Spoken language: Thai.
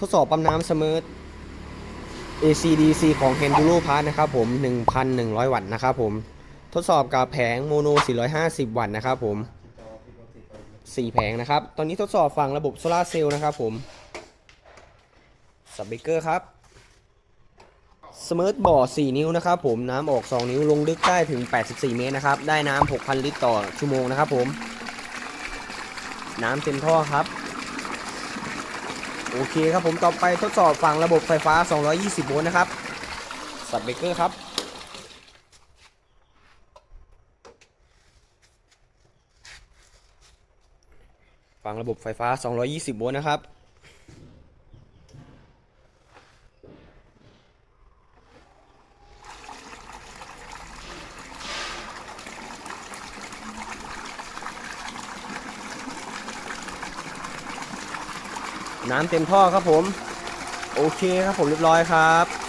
ทดสอบปั๊มน้ำเสมอ ACDC ของ Enduro p a s นะครับผม 1,100 วัตต์นะครับผม ทดสอบกับแผงโมโน 450 วัตต์นะครับผม 4 แผงนะครับ ตอนนี้ทดสอบฝั่งระบบโซลาเซลล์นะครับผมสับเบเกอร์ครับสมิร์ทบ่อ 4 นิ้วนะครับผม น้ำออก 2 นิ้ว ลงลึกได้ถึง 84 เมตรนะครับ ได้น้ำ 6,000 ลิตรต่อชั่วโมงนะครับผม น้ำเต็มท่อครับ โอเคครับผมต่อไปทดสอบฝั่งระบบไฟฟ้า 220 โวลต์นะครับ สับเบเกอร์ครับ ฝั่งระบบไฟฟ้า 220 โวลต์นะครับ น้ำเต็มท่อครับผม โอเคครับผมเรียบร้อยครับ